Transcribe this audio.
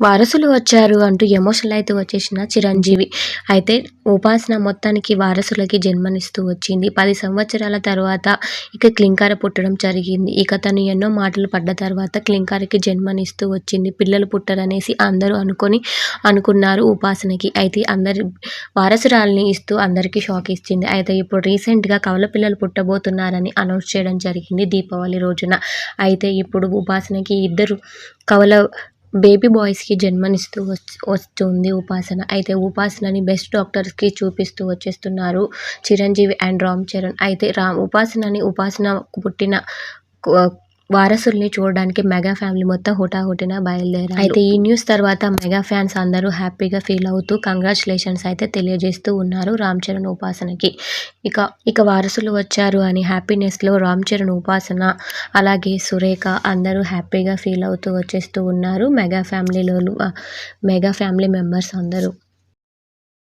వారసులు వచ్చారు అంటూ ఎమోషనల్ అయితే వచ్చేసిన చిరంజీవి. అయితే ఉపాసన మొత్తానికి వారసులకి జన్మనిస్తూ వచ్చింది. పది సంవత్సరాల తర్వాత ఇక క్లింకార పుట్టడం జరిగింది. ఇక తను ఎన్నో మాటలు పడ్డ తర్వాత క్లింకారకి జన్మనిస్తూ వచ్చింది. పిల్లలు పుట్టరనేసి అందరూ అనుకొని అనుకున్నారు ఉపాసనకి. అయితే అందరి వారసురాల్ని ఇస్తూ అందరికీ షాక్ ఇచ్చింది. అయితే ఇప్పుడు రీసెంట్గా కవల పిల్లలు పుట్టబోతున్నారని అనౌన్స్ చేయడం జరిగింది దీపావళి రోజున. అయితే ఇప్పుడు ఉపాసనకి ఇద్దరు కవల బేబీ బాయ్స్కి జన్మనిస్తూ వస్తుంది ఉపాసన. అయితే ఉపాసనని బెస్ట్ డాక్టర్స్కి చూపిస్తూ వచ్చేస్తున్నారు చిరంజీవి అండ్ రామ్ చరణ్. అయితే రామ్ ఉపాసనని ఉపాసన పుట్టిన వారసుల్ని చూడడానికి మెగా ఫ్యామిలీ మొత్తం హుటాహుటిన బయలుదేరారు. అయితే ఈ న్యూస్ తర్వాత మెగా ఫ్యాన్స్ అందరూ హ్యాపీగా ఫీల్ అవుతూ కంగ్రాచులేషన్స్ అయితే తెలియజేస్తూ ఉన్నారు రామ్ చరణ్ ఉపాసనకి. ఇక ఇక వారసులు వచ్చారు అని హ్యాపీనెస్లో రామ్ చరణ్ ఉపాసన అలాగే సురేఖ అందరూ హ్యాపీగా ఫీల్ అవుతూ వచ్చేస్తూ ఉన్నారు మెగా ఫ్యామిలీలో మెగా ఫ్యామిలీ మెంబర్స్ అందరూ.